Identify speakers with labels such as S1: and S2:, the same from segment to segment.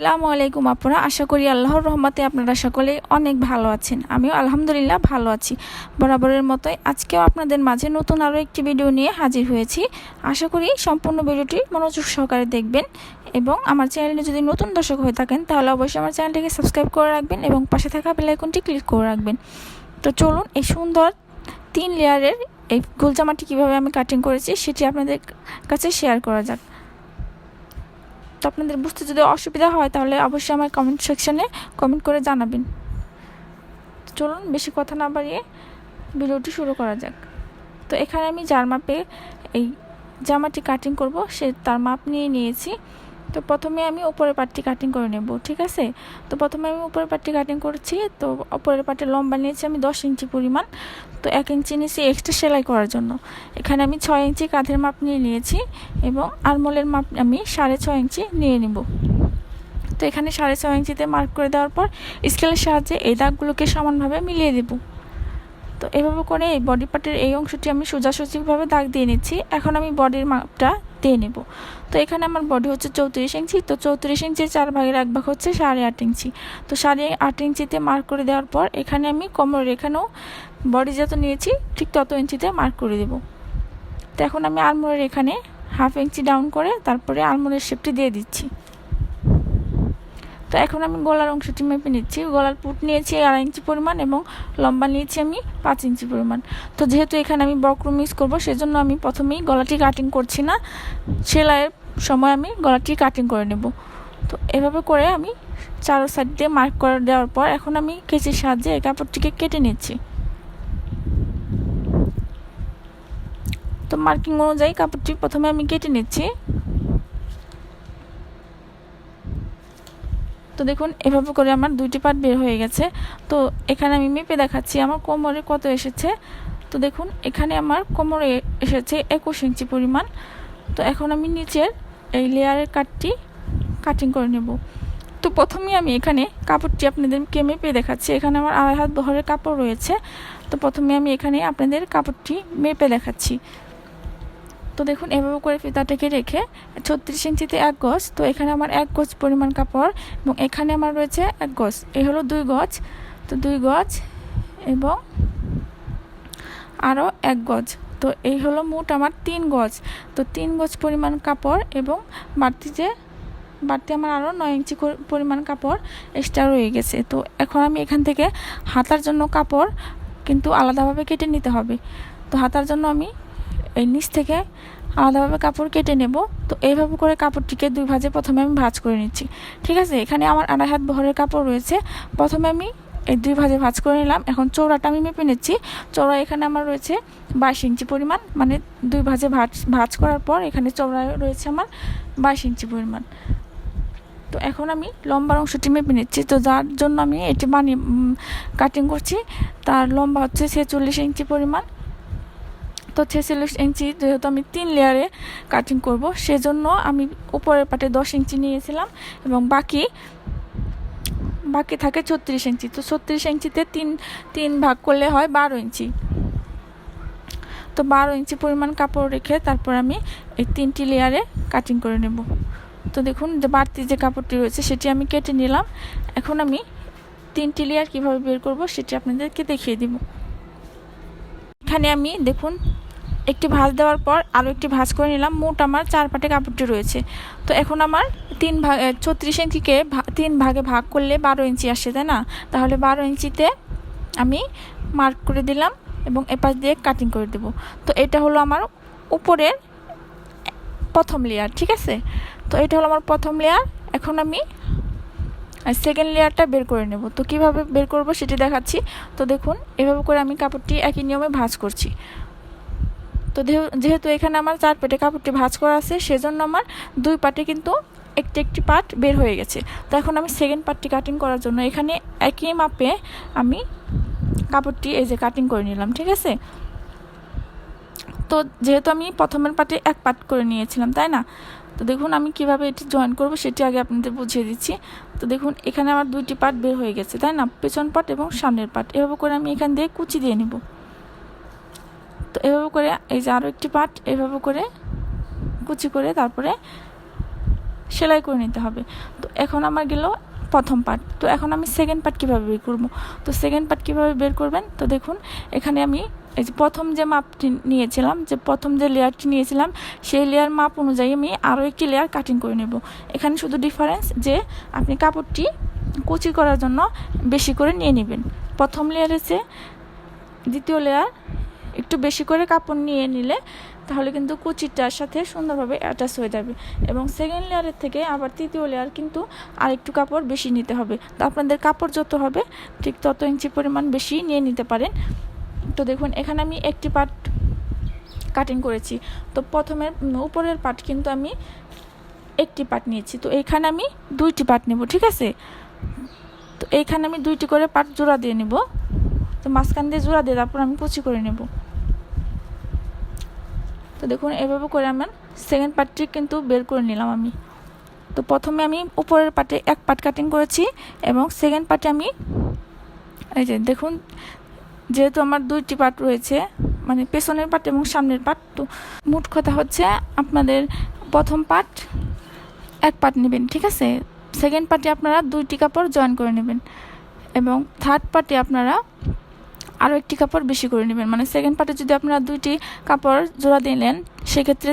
S1: আসসালামু আলাইকুম আপনারা আশা করি আল্লাহর রহমতে আপনারা সকলে অনেক ভালো আছেন। আমিও আলহামদুলিল্লাহ ভালো আছি। বরাবরের মতোই আজকেও আপনাদের মাঝে নতুন আরও একটি ভিডিও নিয়ে হাজির হয়েছি। আশা করি সম্পূর্ণ ভিডিওটি মনোযোগ সহকারে দেখবেন এবং আমার চ্যানেলে যদি নতুন দর্শক হয়ে থাকেন, তাহলে অবশ্যই আমার চ্যানেলটিকে সাবস্ক্রাইব করে রাখবেন এবং পাশে থাকা বেলাইকনটি ক্লিক করে রাখবেন। তো চলুন এই সুন্দর তিন লেয়ারের এই গোলজামাটি কীভাবে আমি কাটিং করেছি, সেটি আপনাদের কাছে শেয়ার করা যাক। তো আপনাদের বুঝতে যদি অসুবিধা হয়, তাহলে অবশ্যই আমার কমেন্ট সেকশনে কমেন্ট করে জানাবেন। চলুন, বেশি কথা না বাড়িয়ে ভিডিওটি শুরু করা যাক। তো এখানে আমি যার মাপে এই জামাটি কাটিং করব, সে তার মাপ নিয়ে নিয়েছি। তো প্রথমে আমি উপরের পাটটি কাটিং করে নেব, ঠিক আছে? তো প্রথমে আমি উপরের পাটটি কাটিং করছি, তো উপরের পাটের লম্বা নিয়েছি আমি দশ ইঞ্চি পরিমাণ, তো এক ইঞ্চি নিয়েছি এক্সট্রা সেলাই করার জন্য। এখানে আমি ছয় ইঞ্চি কাঁধের মাপ নিয়ে নিয়েছি এবং আরমোলের মাপ আমি সাড়ে ছয় ইঞ্চি নিয়ে নেব। তো এখানে সাড়ে ছয় ইঞ্চিতে মার্ক করে দেওয়ার পর স্কেলের সাহায্যে এই দাগগুলোকে সমানভাবে মিলিয়ে দেব। তো এভাবে করে এই বডি পার্টের এই অংশটি আমি সোজাসুজিভাবে দাগ দিয়ে নিচ্ছি। এখন আমি বডির মাপটা দিয়ে নেব। তো এখানে আমার বডি হচ্ছে চৌত্রিশ ইঞ্চি। তো চৌত্রিশ ইঞ্চির চার ভাগের এক ভাগ হচ্ছে সাড়ে আট ইঞ্চি। তো সাড়ে আট ইঞ্চিতে মার্ক করে দেওয়ার পর এখানে আমি কোমরের এখানেও বডি যত নিয়েছি, ঠিক তত ইঞ্চিতে মার্ক করে দেব। তো এখন আমি আলমোড়ের এখানে হাফ ইঞ্চি ডাউন করে তারপরে আলমোড়ের শেপটি দিয়ে দিচ্ছি। তো এখন আমি গলার অংশটি মেপে নিচ্ছি। গলার পুট নিয়েছি আড়াই ইঞ্চি পরিমাণ এবং লম্বা নিয়েছি আমি পাঁচ ইঞ্চি পরিমাণ। তো যেহেতু এখানে আমি বক্র মিক্স করব, সেজন্য আমি প্রথমেই গলাটি কাটিং করছি না। সেলাইয়ের সময় আমি গলাটি কাটিং করে নেব। তো এভাবে করে আমি চারো সাইড দিয়ে মার্ক করে দেওয়ার পর এখন আমি কেচির সাহায্যে এই কাপড়টিকে কেটে নিচ্ছি। তো মার্কিং অনুযায়ী কাপড়টি প্রথমে আমি কেটে নিচ্ছি। তো দেখুন, এভাবে করে আমার দুইটি পার্ট বের হয়ে গেছে। তো এখানে আমি মেপে দেখাচ্ছি, আমার কোমরে কত এসেছে। তো দেখুন, এখানে আমার কোমরে এসেছে একুশ ইঞ্চি পরিমাণ। তো এখন আমি নিচের এই লেয়ারের কাটটি কাটিং করে নেব। তো প্রথমেই আমি এখানে কাপড়টি আপনাদেরকে মেপে দেখাচ্ছি। এখানে আমার আড়াই হাত বহরের কাপড় রয়েছে। তো প্রথমে আমি এখানে আপনাদের কাপড়টি মেপে দেখাচ্ছি। তো দেখুন, এভাবে করে ফিতাটাকে রেখে ছত্রিশ ইঞ্চিতে এক গজ। তো এখানে আমার এক গজ পরিমাণ কাপড় এবং এখানে আমার রয়েছে এক গজ। এই হলো দুই গজ। তো দুই গজ এবং আরও এক গজ। তো এই হলো মোট আমার তিন গজ। তো তিন গজ পরিমাণ কাপড় এবং বাড়তি যে, বাড়তি আমার আরও নয় ইঞ্চি পরিমাণ কাপড় এক্সট্রা রয়ে গেছে। তো এখন আমি এখান থেকে হাতার জন্য কাপড় কিন্তু আলাদাভাবে কেটে নিতে হবে। তো হাতার জন্য আমি এই নিচ থেকে আলাদাভাবে কাপড় কেটে নেব। তো এইভাবে করে কাপড়টিকে দুই ভাজে প্রথমে আমি ভাজ করে নিচ্ছি। ঠিক আছে? এখানে আমার আড়াই হাত বহরের কাপড় রয়েছে। প্রথমে আমি এই দুই ভাজে ভাজ করে নিলাম। এখন চৌড়াটা আমি মেপে নিচ্ছি। চৌড়া এখানে আমার রয়েছে বাইশ ইঞ্চি পরিমাণ। মানে দুই ভাজে ভাজ ভাজ করার পর এখানে চৌড়ায় রয়েছে আমার বাইশ ইঞ্চি পরিমাণ। তো এখন আমি লম্বার অংশটি মেপে নিচ্ছি। তো যার জন্য আমি এটি বানিয়ে কাটিং করছি, তার লম্বা হচ্ছে ছেচল্লিশ ইঞ্চি পরিমাণ। তো ছেচল্লিশ ইঞ্চি, যেহেতু আমি তিন লেয়ারে কাটিং করব, সেজন্য আমি উপরের পাটে দশ ইঞ্চি নিয়েছিলাম এবং বাকি বাকি থাকে ছত্রিশ ইঞ্চি। তো ছত্রিশ ইঞ্চিতে তিন তিন ভাগ করলে হয় বারো ইঞ্চি। তো বারো ইঞ্চি পরিমাণ কাপড় রেখে তারপর আমি এই তিনটি লেয়ারে কাটিং করে নেব। তো দেখুন, যে বাড়তি যে কাপড়টি রয়েছে, সেটি আমি কেটে নিলাম। এখন আমি তিনটি লেয়ার কীভাবে বের করব, সেটি আপনাদেরকে দেখিয়ে দিব। এখানে আমি দেখুন একটি ভাঁজ দেওয়ার পর আরও একটি ভাঁজ করে নিলাম। মোট আমার চার পাটে কাপড়টি রয়েছে। তো এখন আমার তিন ভাগ ছত্রিশ ইঞ্চিকে তিন ভাগে ভাগ করলে বারো ইঞ্চি আসে, তাই না? তাহলে বারো ইঞ্চিতে আমি মার্ক করে দিলাম এবং এপাশ দিয়ে কাটিং করে দেব। তো এটা হলো আমার উপরের প্রথম লেয়ার ঠিক আছে? তো এটা হলো আমার প্রথম লেয়ার এখন আমি সেকেন্ড লেয়ারটা বের করে নেব। তো কীভাবে বের করব সেটি দেখাচ্ছি। তো দেখুন, এভাবে করে আমি কাপড়টি একই নিয়মে ভাঁজ করছি। তো যেহেতু এখানে আমার চার পেটে কাপড়টি ভাঁজ করা আছে, সেজন্য আমার দুই পাটে কিন্তু একটি একটি পার্ট বের হয়ে গেছে। তো এখন আমি সেকেন্ড পার্টটি কাটিং করার জন্য এখানে একই মাপে আমি কাপড়টি এই যে কাটিং করে নিলাম, ঠিক আছে? তো যেহেতু আমি প্রথমের পাটে এক পাট করে নিয়েছিলাম, তাই না? তো দেখুন আমি কীভাবে এটি জয়েন করব সেটি আগে আপনাদের বুঝিয়ে দিচ্ছি। তো দেখুন, এখানে আমার দুইটি পার্ট বের হয়ে গেছে, তাই না? পেছন পার্ট এবং সামনের পার্ট এভাবে করে আমি এখান দিয়ে কুচি দিয়ে নেব। তো এভাবে করে এই যে আরও একটি পার্ট এভাবে করে কুচি করে তারপরে সেলাই করে নিতে হবে। তো এখন আমার গেল প্রথম পার্ট তো এখন আমি সেকেন্ড পার্ট কীভাবে বের করব? তো সেকেন্ড পার্ট কীভাবে বের করবেন? তো দেখুন, এখানে আমি এই যে প্রথম যে মাপটি নিয়েছিলাম, যে প্রথম যে লেয়ারটি নিয়েছিলাম, সেই লেয়ার মাপ অনুযায়ী আমি আরও একটি লেয়ার কাটিং করে নেব। এখানে শুধু ডিফারেন্স যে আপনি কাপড়টি কুচি করার জন্য বেশি করে নিয়ে নেবেন। প্রথম লেয়ারের চেয়ে দ্বিতীয় লেয়ার একটু বেশি করে কাপড় নিয়ে নিলে তাহলে কিন্তু কুচিটার সাথে সুন্দরভাবে অ্যাটাচ হয়ে যাবে। এবং সেকেন্ড লেয়ারের থেকে আবার তৃতীয় লেয়ার কিন্তু আর একটু কাপড় বেশি নিতে হবে। তো আপনাদের কাপড় যত হবে, ঠিক তত ইঞ্চি পরিমাণ বেশি নিয়ে নিতে পারেন। তো দেখুন, এখানে আমি একটি পার্ট কাটিং করেছি। তো প্রথমের উপরের পার্ট কিন্তু আমি একটি পার্ট নিয়েছি। তো এখানে আমি দুইটি পার্ট নেব, ঠিক আছে? তো এইখানে আমি দুইটি করে পার্ট জোড়া দিয়ে নেব। তো মাঝখান দিয়ে জোড়া দিয়ে তারপর আমি কুচি করে নেব। তো দেখুন, এভাবে করে আমার সেকেন্ড পার্টটি কিন্তু বের করে নিলাম আমি। তো প্রথমে আমি উপরের পার্টে এক পার্ট কাটিং করেছি এবং সেকেন্ড পার্টে আমি, এই যে দেখুন, যেহেতু আমার দুইটি পার্ট রয়েছে মানে পেছনের পার্ট এবং সামনের পার্ট তো মোট কথা হচ্ছে আপনাদের প্রথম পার্ট এক পার্ট নেবেন, ঠিক আছে? সেকেন্ড পার্টে আপনারা দুইটি কাপড় জয়েন করে নেবেন এবং থার্ড পার্টে আপনারা আরও একটি কাপড় বেশি করে নেবেন। মানে সেকেন্ড পার্টে যদি আপনারা দুইটি কাপড় জোড়া দিলেন সেক্ষেত্রে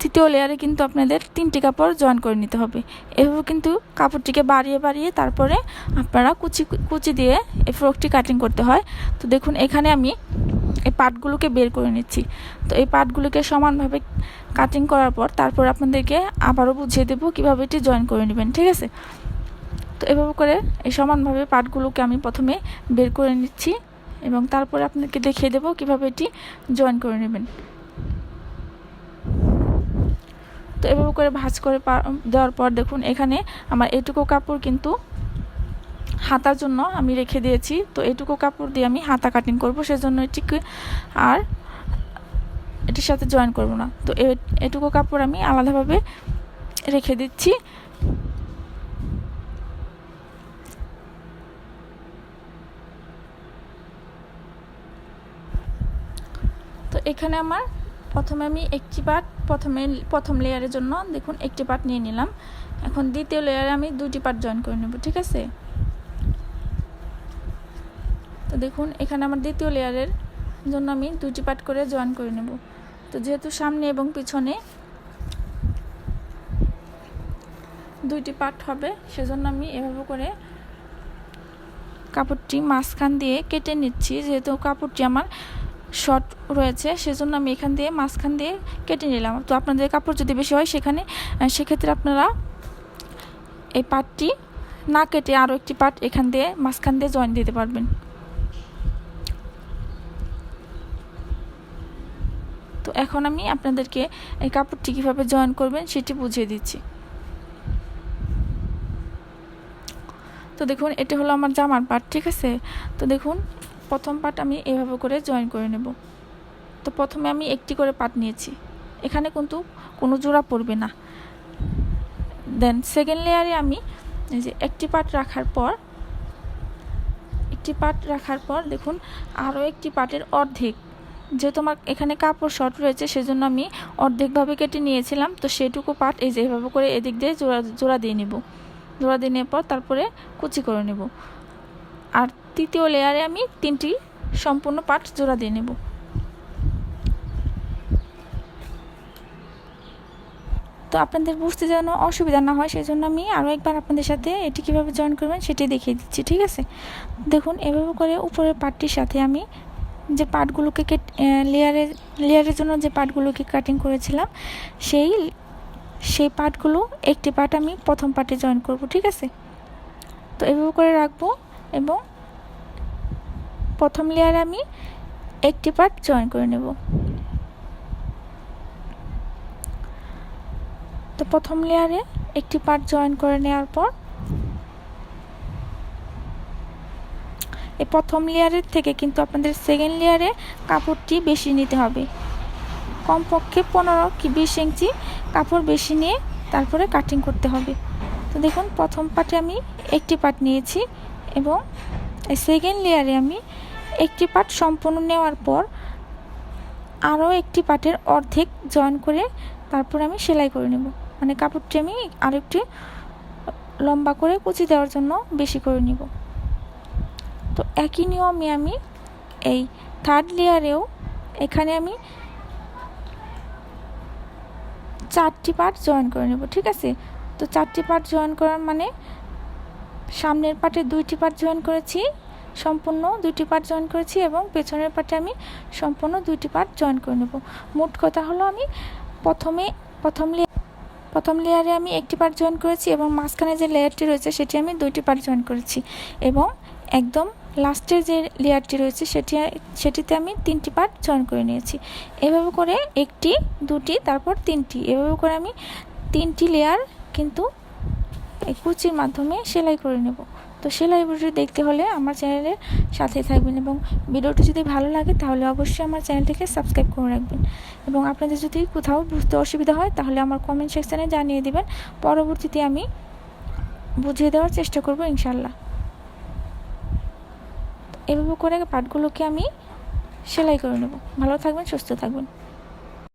S1: তৃতীয় লেয়ারে কিন্তু আপনাদের তিনটি কাপড় জয়েন করে নিতে হবে। এভাবে কিন্তু কাপড়টিকে বাড়িয়ে বাড়িয়ে তারপরে আপনারা কুচি কুচি দিয়ে এই ফ্রকটি কাটিং করতে হয়। তো দেখুন, এখানে আমি এই পাটগুলোকে বের করে নিচ্ছি। তো এই পাটগুলোকে সমানভাবে কাটিং করার পর তারপর আপনাদেরকে আবারও বুঝিয়ে দেবো কীভাবে এটি জয়েন করে নেবেন, ঠিক আছে? তো এভাবে করে এই সমানভাবে পাটগুলোকে আমি প্রথমে বের করে নিচ্ছি। এবং তারপরে আপনাকে দেখিয়ে দেবো কীভাবে এটি জয়েন করে নেবেন। তো এভাবে করে ভাজ করে দেওয়ার পর দেখুন, এখানে আমার এটুকু কাপড় কিন্তু হাতার জন্য আমি রেখে দিয়েছি। তো এটুকু কাপড় দিয়ে আমি হাতা কাটিং করব, সেজন্য এটিকে আর এটির সাথে জয়েন করব না। তো এটুকু কাপড় আমি আলাদাভাবে রেখে দিচ্ছি। এখানে আমার প্রথমে আমি একটি পার্ট, প্রথমে, প্রথম লেয়ারের জন্য দেখুন একটি পার্ট নিয়ে নিলাম। এখন দ্বিতীয় লেয়ারে আমি দুটি পার্ট জয়েন করে নেব, ঠিক আছে? তো দেখুন, এখানে আমার দ্বিতীয় লেয়ারের জন্য আমি দুটি পার্ট করে জয়েন করে নেব। তো যেহেতু সামনে এবং পিছনে দুইটি পার্ট হবে, সেজন্য আমি এভাবে করে কাপড়টি মাঝখান দিয়ে কেটে নিচ্ছি। যেহেতু কাপড়টি আমার শর্ট রয়েছে, সেজন্য আমি এখান দিয়ে মাঝখান দিয়ে কেটে নিলাম। তো আপনাদের কাপড় যদি বেশি হয় সেখানে সেক্ষেত্রে আপনারা এই পাটটি না কেটে আরও একটি পাট এখান দিয়ে মাঝখান দিয়ে জয়েন দিতে পারবেন। তো এখন আমি আপনাদেরকে এই কাপড়টি কীভাবে জয়েন করবেন সেটি বুঝিয়ে দিচ্ছি। তো দেখুন, এটি হলো আমার জামার পাট, ঠিক আছে? তো দেখুন প্রথম পার্ট আমি এভাবে করে জয়েন করে নেব। তো প্রথমে আমি একটি করে পার্ট নিয়েছি। এখানে কিন্তু কোনো জোড়া পড়বে না। দেন সেকেন্ড লেয়ারে আমি যে একটি পার্ট রাখার পর, একটি পার্ট রাখার পর দেখুন আরও একটি পার্টের অর্ধেক। যেহেতু আমার এখানে কাপড় শর্ট রয়েছে, সেজন্য আমি অর্ধেকভাবে কেটে নিয়েছিলাম। তো সেটুকু পার্ট এই যে এভাবে করে এদিক দিয়ে জোড়া জোড়া দিয়ে নেব। জোড়া দিয়ে নেওয়ার পর তারপরে কুচি করে নেব। আর তৃতীয় লেয়ারে আমি তিনটি সম্পূর্ণ পাট জোড়া দিয়ে নেব। তো আপনাদের বুঝতে যেন অসুবিধা না হয় সেই জন্য আমি আরও একবার আপনাদের সাথে এটি কীভাবে জয়েন করবেন সেটি দেখিয়ে দিচ্ছি, ঠিক আছে? দেখুন, এভাবে করে উপরের পাটটির সাথে আমি যে পাটগুলোকে কেট লেয়ারের লেয়ারের জন্য যে পাটগুলোকে কাটিং করেছিলাম, সেই সেই পাটগুলো একটি পাট আমি প্রথম পাটে জয়েন করব, ঠিক আছে? তো এভাবে করে রাখব এবং প্রথম লেয়ারে আমি একটি পার্ট জয়েন করে নেব। তো প্রথম লেয়ারে একটি পার্ট জয়েন করে নেওয়ার পর, এই প্রথম লেয়ারের থেকে কিন্তু আপনাদের সেকেন্ড লেয়ারে কাপড়টি বেশি নিতে হবে। কমপক্ষে পনেরো কি বিশ ইঞ্চি কাপড় বেশি নিয়ে তারপরে কাটিং করতে হবে। তো দেখুন, প্রথম পার্টে আমি একটি পার্ট নিয়েছি এবং সেকেন্ড লেয়ারে আমি একটি পার্ট সম্পূর্ণ নেওয়ার পর আরও একটি পার্টের অর্ধেক জয়েন করে তারপর আমি সেলাই করে নেব। মানে কাপড়টি আমি আরেকটু লম্বা করে কুচি দেওয়ার জন্য বেশি করে নিব। তো একই নিয়মে আমি এই থার্ড লেয়ারেও এখানে আমি চারটি পার্ট জয়েন করে নেব, ঠিক আছে? তো চারটি পার্ট জয়েন করার মানে সামনের পার্টে দুইটি পার্ট জয়েন করেছি সম্পূর্ণ দুটি পার্ট জয়েন করেছি এবং পেছনের পার্টে আমি সম্পূর্ণ দুইটি পার্ট জয়েন করে নেব। মোট কথা হলো আমি প্রথমে, প্রথম লেয়ার প্রথম লেয়ারে আমি একটি পার্ট জয়েন করেছি এবং মাঝখানে যে লেয়ারটি রয়েছে সেটি আমি দুইটি পার্ট জয়েন করেছি এবং একদম লাস্টের যে লেয়ারটি রয়েছে সেটি, সেটিতে আমি তিনটি পার্ট জয়েন করে নিয়েছি। এভাবে করে একটি, দুটি, তারপর তিনটি। এভাবে করে আমি তিনটি লেয়ার কিন্তু কুচির মাধ্যমে সেলাই করে নেব। তো সেলাই ভিডিও দেখতে হলে আমার চ্যানেলের সাথে থাকবেন এবং ভিডিওটি যদি ভালো লাগে তাহলে অবশ্যই আমার চ্যানেলটিকে সাবস্ক্রাইব করে রাখবেন। এবং আপনাদের যদি কোথাও বুঝতে অসুবিধা হয় তাহলে আমার কমেন্ট সেকশানে জানিয়ে দেবেন। পরবর্তীতে আমি বুঝিয়ে দেওয়ার চেষ্টা করব ইনশাল্লাহ এভাবে করে পাটগুলোকে আমি সেলাই করে নেব। ভালো থাকবেন, সুস্থ থাকবেন।